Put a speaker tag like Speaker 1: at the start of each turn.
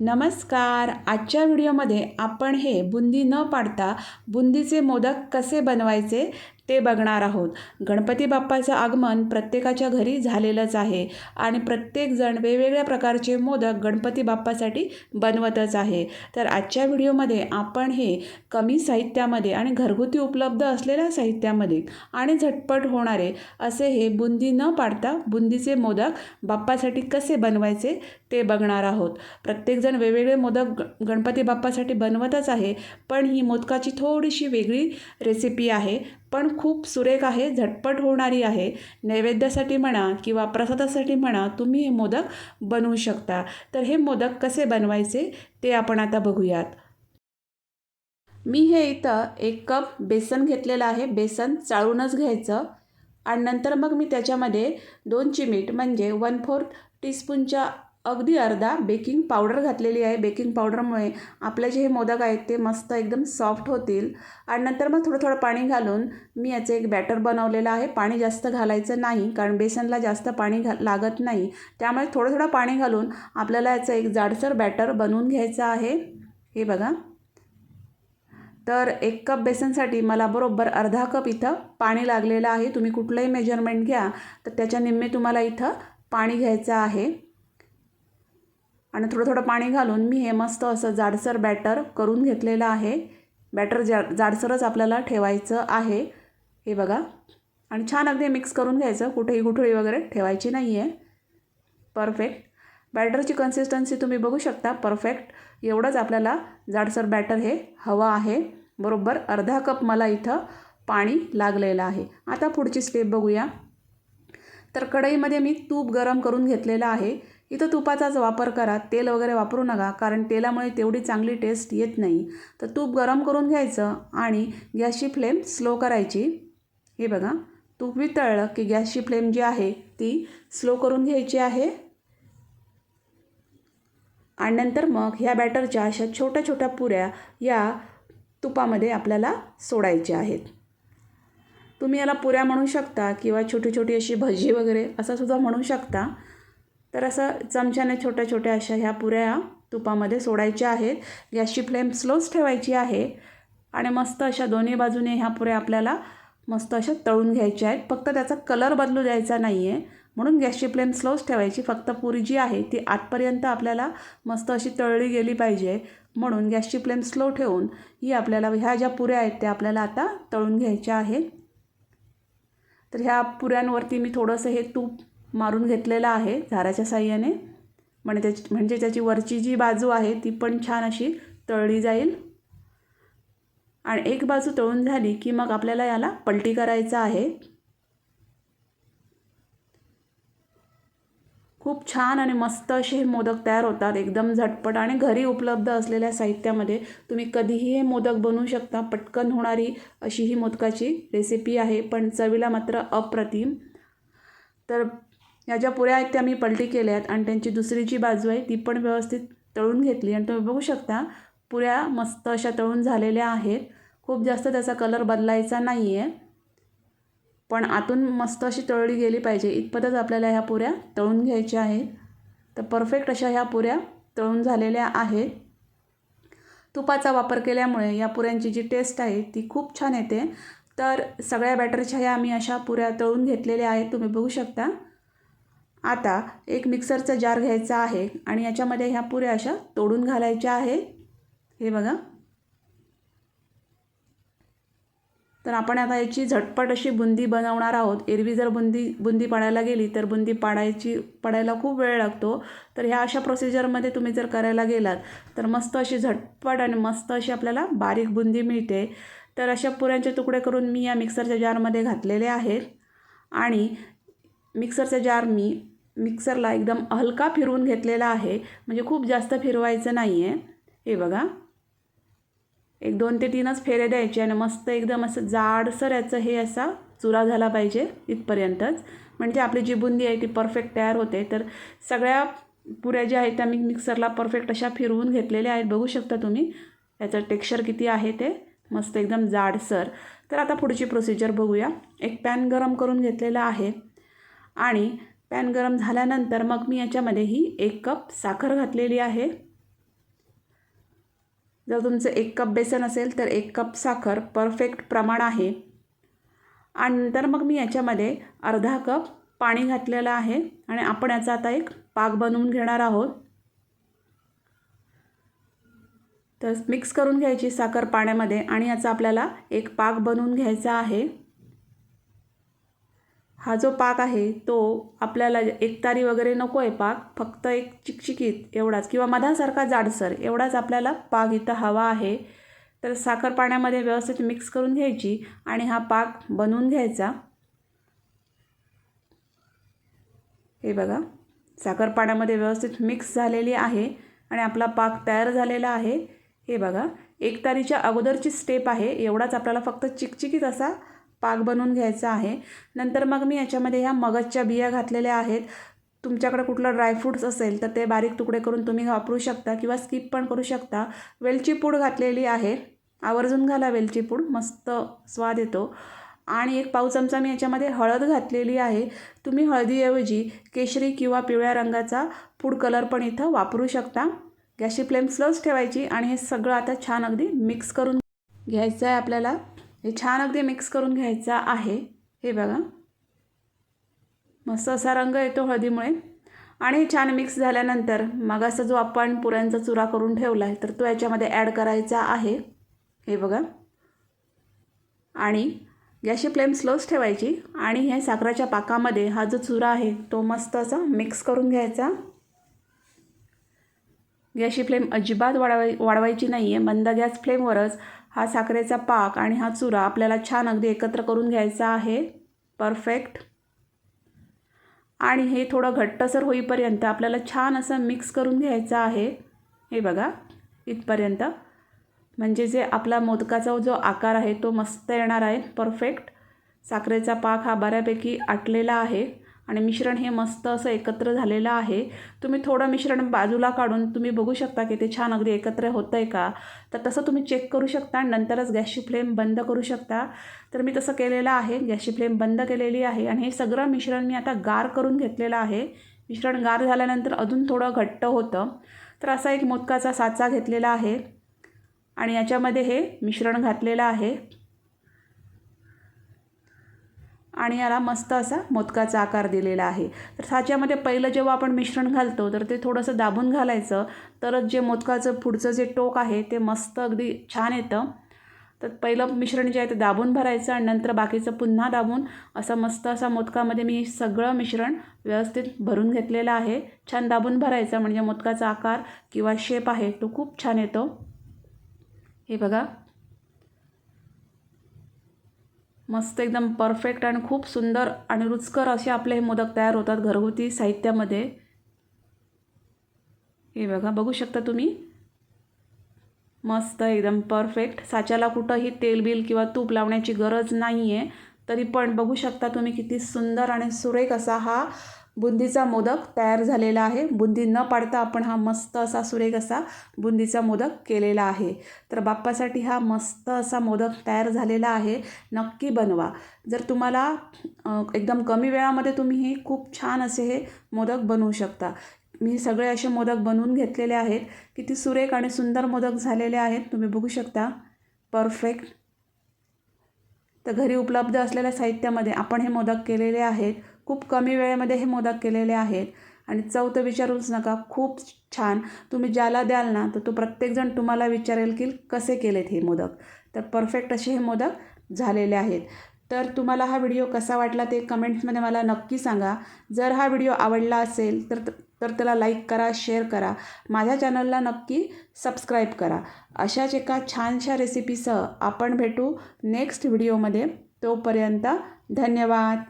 Speaker 1: नमस्कार. आजच्या व्हिडिओमध्ये आपण हे बुंदी न पाडता बुंदीचे मोदक कसे बनवायचे ते बघणार आहोत. गणपती बाप्पाचं आगमन प्रत्येकाच्या घरी झालेलंच आहे आणि प्रत्येकजण वेगवेगळ्या प्रकारचे मोदक गणपती बाप्पासाठी बनवतच आहे. तर आजच्या व्हिडिओमध्ये आपण हे कमी साहित्यामध्ये आणि घरगुती उपलब्ध असलेल्या साहित्यामध्ये आणि झटपट होणारे असे हे बुंदी न पाडता बुंदीचे मोदक बाप्पासाठी कसे बनवायचे ते बघणार आहोत. प्रत्येकजण वेगवेगळे मोदक ग गणपती बाप्पासाठी बनवतच आहे पण ही मोदकाची थोडीशी वेगळी रेसिपी आहे. पण खूप सुरेख आहे झटपट होणारी आहे. नैवेद्यासाठी म्हणा किंवा प्रसादासाठी म्हणा तुम्ही हे मोदक बनवू शकता. तर हे मोदक कसे बनवायचे ते आपण आता बघूयात. मी हे इथं एक कप बेसन घेतलेलं आहे. बेसन चाळूनच घ्यायचं आणि नंतर मग मी त्याच्यामध्ये दोन चिमीट म्हणजे वन फोर्थ टीस्पूनच्या अगदी अर्धा बेकिंग पावडर घातलेली आहे. बेकिंग पावडरमुळे आपले जे हे मोदक आहेत ते मस्त एकदम सॉफ्ट होतील. आणि नंतर मग थोडं थोडं पाणी घालून मी याचं एक बॅटर बनवलेलं आहे. पाणी जास्त घालायचं नाही कारण बेसनला जास्त पाणी घा लागत नाही. त्यामुळे थोडं थोडं पाणी घालून आपल्याला याचं एक जाडसर बॅटर बनवून घ्यायचं आहे. हे बघा. तर एक कप बेसनसाठी मला बरोबर अर्धा कप इथं पाणी लागलेलं आहे. तुम्ही कुठलंही मेजरमेंट घ्या. तर त्याच्या निम्मे तुम्हाला इथं पाणी घ्यायचं आहे. आणि थोडं थोडं पाणी घालून मी हे मस्त असं जाडसर बॅटर करून घेतलेलं आहे. बॅटर जा जाडसरच आपल्याला ठेवायचं आहे. हे बघा. आणि छान अगदी मिक्स करून घ्यायचं. कुठेही गुठळी वगैरे ठेवायची नाही आहे परफेक्ट. बॅटरची कन्सिस्टन्सी तुम्ही बघू शकता. परफेक्ट. एवढंच आपल्याला जाडसर बॅटर हे हवं आहे. बरोबर. अर्धा कप मला इथं पाणी लागलेलं आहे. आता पुढची स्टेप बघूया. तर कढईमध्ये मी तूप गरम करून घेतलेलं आहे. इथं तुपाचाच वापर करा तेल वगैरे वापरू नका कारण तेलामुळे तेवढी चांगली टेस्ट येत नाही. तर तूप गरम करून घ्यायचं आणि गॅसची फ्लेम स्लो करायची. हे बघा तूप वितळलं की गॅसची फ्लेम जी आहे ती स्लो करून घ्यायची आहे. आणि नंतर मग ह्या बॅटरच्या अशा छोट्या छोट्या पुऱ्या या तुपामध्ये आपल्याला सोडायच्या आहेत. तुम्ही याला पुऱ्या म्हणू शकता किंवा छोटी छोटी अशी भजी वगैरे असं सुद्धा म्हणू शकता. तर असं चमच्याने छोट्या छोट्या अशा ह्या पुऱ्या तुपामध्ये सोडायच्या आहेत. गॅसची फ्लेम स्लोच ठेवायची आहे. आणि मस्त अशा दोन्ही बाजूने ह्या पुऱ्या आपल्याला मस्त अशा तळून घ्यायच्या आहेत. फक्त त्याचा कलर बदलू द्यायचा नाही आहे म्हणून गॅसची फ्लेम स्लोच ठेवायची. फक्त पुरी जी आहे ती आतपर्यंत आपल्याला मस्त अशी तळली गेली पाहिजे. म्हणून गॅसची फ्लेम स्लो ठेवून ही आपल्याला ह्या ज्या पुऱ्या आहेत त्या आपल्याला आता तळून घ्यायच्या आहेत. तर ह्या पुऱ्यांवरती मी थोडंसं हे तूप मारून घेतलेला आहे झाराच्या साह्याने. म्हणजे त्याची म्हणजे त्याची वरची जी बाजू आहे ती पण छान अशी तळली जाईल. आणि एक बाजू तळून झाली की मग आपल्याला याला पलटी करायचं आहे. खूप छान आणि मस्त असे हे मोदक तयार होतात एकदम झटपट आणि घरी उपलब्ध असलेल्या साहित्यामध्ये. तुम्ही कधीही हे मोदक बनवू शकता पटकन होणारी अशी ही मोदकाची रेसिपी आहे पण चवीला मात्र अप्रतिम. तर ह्या ज्या पुऱ्या आहेत त्या मी पलटी केल्या आहेत आणि त्यांची दुसरी जी बाजू आहे ती पण व्यवस्थित तळून घेतली. आणि तुम्ही बघू शकता पुऱ्या मस्त अशा तळून झालेल्या आहेत. खूप जास्त त्याचा कलर बदलायचा नाही आहे पण आतून मस्त अशी तळली गेली पाहिजे. इतपतच आपल्याला ह्या पुऱ्या तळून घ्यायच्या आहेत. तर परफेक्ट अशा ह्या पुऱ्या तळून झालेल्या आहेत. तुपाचा वापर केल्यामुळे या पुऱ्यांची जी टेस्ट आहे ती खूप छान येते. तर सगळ्या बॅटरच्या ह्या आम्ही अशा पुऱ्या तळून घेतलेल्या आहेत. तुम्ही बघू शकता. आता एक मिक्सरचा जार घ्यायचा आहे आणि याच्यामध्ये ह्या पुऱ्या अशा तोडून घालायच्या आहे हे बघा. तर आपण आता याची झटपट अशी बुंदी बनवणार आहोत. एरवी जर बुंदी बुंदी पाडायला गेली तर बुंदी पाडायची पाडायला खूप वेळ लागतो. तर ह्या अशा प्रोसिजरमध्ये तुम्ही जर करायला गेलात तर मस्त अशी झटपट आणि मस्त अशी आपल्याला बारीक बुंदी मिळते. तर अशा पुऱ्यांचे तुकडे करून मी या मिक्सरच्या जारमध्ये घातलेले आहेत. आणि मिक्सरचा जार मी मिक्सरला एकदम हलका फिरवून घेतलेला आहे. म्हणजे खूप जास्त फिरवायचं नाही आहे हे बघा. एक दोन ते तीनच फेरे द्यायचे आणि मस्त एकदम असं जाडसर याचं हे असा चुरा झाला पाहिजे इथपर्यंतच. म्हणजे आपली जी बुंदी आहे ती परफेक्ट तयार होते. तर सगळ्या पुऱ्या ज्या आहेत त्या मी मिक्सरला परफेक्ट अशा फिरवून घेतलेल्या आहेत. बघू शकता तुम्ही. याचं टेक्स्चर किती आहे ते. मस्त एकदम जाडसर. तर आता पुढची प्रोसिजर बघूया. एक पॅन गरम करून घेतलेला आहे. आणि पॅन गरम झाल्यानंतर मग मी याच्यामध्ये ही एक कप साखर घातलेली आहे. जर तुमचं एक कप बेसन असेल तर एक कप साखर परफेक्ट प्रमाण आहे. आणि नंतर मग मी याच्यामध्ये अर्धा कप पाणी घातलेलं आहे आणि आपण याचा आता एक पाक बनवून घेणार आहोत. तर मिक्स करून घ्यायची साखर पाण्यामध्ये आणि याचा आपल्याला एक पाक बनवून घ्यायचा आहे. हा जो पाक आहे तो आपल्याला एकतारी वगैरे नको आहे पाक फक्त एक चिकचिकीत एवढाच. किंवा मधासारखा जाडसर एवढाच आपल्याला पाक इथं हवा आहे. तर साखर पाण्यामध्ये व्यवस्थित मिक्स करून घ्यायची आणि हा पाक बनवून घ्यायचा. हे बघा साखर पाण्यामध्ये व्यवस्थित मिक्स झालेली आहे आणि आपला पाक तयार झालेला आहे. हे बघा एकतारीच्या अगोदरची स्टेप आहे. एवढाच आपल्याला फक्त चिकचिकीत असा पाक बनवून घ्यायचा आहे. नंतर मग मी याच्यामध्ये ह्या मगजच्या बिया घातलेल्या आहेत. तुमच्याकडे कुठलं ड्रायफ्रूट्स असेल तर ते बारीक तुकडे करून तुम्ही वापरू शकता किंवा स्किप पण करू शकता. वेलची पूड घातलेली आहे. आवर्जून घाला वेलची पूड. मस्त स्वाद येतो. आणि एक पाव चमचा मी याच्यामध्ये हळद घातलेली आहे. तुम्ही हळदीऐवजी केशरी किंवा पिवळ्या रंगाचा फूड कलर पण इथं वापरू शकता. गॅसची फ्लेम स्लोच ठेवायची आणि हे सगळं आता छान अगदी मिक्स करून घ्यायचं आहे आपल्याला. हे छान अगदी मिक्स करून घ्यायचा आहे. हे बघा. मस्त असा रंग येतो हळदीमुळे. आणि छान मिक्स झाल्यानंतर मगाचा जो आपण पुऱ्यांचा चुरा करून ठेवला आहे तर तो याच्यामध्ये ॲड करायचा आहे. हे बघा. आणि गॅसची फ्लेम स्लोच ठेवायची. आणि हे साखराच्या पाकामध्ये हा जो चुरा आहे तो मस्त असा मिक्स करून घ्यायचा. गॅसची फ्लेम अजिबात वाढवाय वाढवायची नाही आहे मंद गॅस फ्लेमवरच हा साखरेचा पाक आणि हा चुरा आपल्याला छान अगदी एकत्र करून घ्यायचा आहे. परफेक्ट आणि हे थोडं घट्टसर होईपर्यंत आपल्याला छान असं मिक्स करून घ्यायचं आहे. हे बघा इथपर्यंत. म्हणजे जे आपला मोदकाचा जो आकार आहे तो मस्त येणार आहे. परफेक्ट साखरेचा पाक हा बऱ्यापैकी आटलेला आहे. आणि मिश्रण हे मस्त असं एकत्र झालेलं आहे. तुम्ही थोडं मिश्रण बाजूला काढून तुम्ही बघू शकता की ते छान अगदी एकत्र होतं आहे का? तर तसं तुम्ही चेक करू शकता आणि नंतरच गॅसची फ्लेम बंद करू शकता. तर मी तसं केलेलं आहे. गॅसची फ्लेम बंद केलेली आहे आणि हे सगळं मिश्रण मी आता गार करून घेतलेलं आहे. मिश्रण गार झाल्यानंतर अजून थोडं घट्ट होतं. तर असा एक मोदकाचा साचा घेतलेला आहे आणि याच्यामध्ये हे मिश्रण घातलेलं आहे. आणि याला मस्त असा मोदकाचा आकार दिलेला आहे. तर साच्यामध्ये पहिलं जेव्हा आपण मिश्रण घालतो तर ते थोडंसं दाबून घालायचं. तरच जे मोदकाचं पुढचं जे टोक आहे ते मस्त अगदी छान येतं. तर पहिलं मिश्रण जे आहे ते दाबून भरायचं आणि नंतर बाकीचं पुन्हा दाबून असं मस्त असा मोदकामध्ये मी सगळं मिश्रण व्यवस्थित भरून घेतलेलं आहे. छान दाबून भरायचं म्हणजे मोदकाचा आकार किंवा शेप आहे तो खूप छान येतो. हे बघा. मस्त एकदम परफेक्ट आणि खूप सुंदर आणि रुचकर असे आपले हे मोदक तयार होतात घरगुती साहित्यामध्ये. हे बघा बघू शकता तुम्ही? मस्त एकदम परफेक्ट साच्याला कुठंही तेलबिल किंवा तूप लावण्याची गरज नाही आहे तरी पण बघू शकता तुम्ही किती सुंदर आणि सुरेख असा हा बुंदीचा मोदक तयार झालेला आहे. बुंदी न पाडता आपण हा मस्त असा सुरेख असा बुंदीचा मोदक केलेला आहे. तर बाप्पासाठी हा मस्त असा मोदक तयार झालेला आहे. नक्की बनवा. जर तुम्हाला एकदम कमी वेळामध्ये तुम्ही हे खूप छान असे हे मोदक बनवू शकता. मी सगळे असे मोदक बनवून घेतलेले आहेत. किती सुरेख आणि सुंदर मोदक झालेले आहेत. तुम्ही बघू शकता. परफेक्ट. तर घरी उपलब्ध असलेल्या साहित्यामध्ये आपण हे मोदक केलेले आहेत. खूप कमी वेळेमध्ये हे मोदक केलेले आहेत. आणि चव तर विचारूच नका खूप छान. तुम्ही ज्याला द्याल ना तर तो प्रत्येकजण तुम्हाला विचारेल की कसे केलेत हे मोदक. तर परफेक्ट असे हे मोदक झालेले आहेत. तर तुम्हाला हा व्हिडिओ कसा वाटला ते कमेंट्समध्ये मला नक्की सांगा. जर हा व्हिडिओ आवडला असेल तर तर त्याला लाईक करा शेअर करा. माझ्या चॅनलला नक्की सबस्क्राईब करा. अशाच एका छानशा रेसिपीसह आपण भेटू नेक्स्ट व्हिडिओमध्ये. तोपर्यंत धन्यवाद.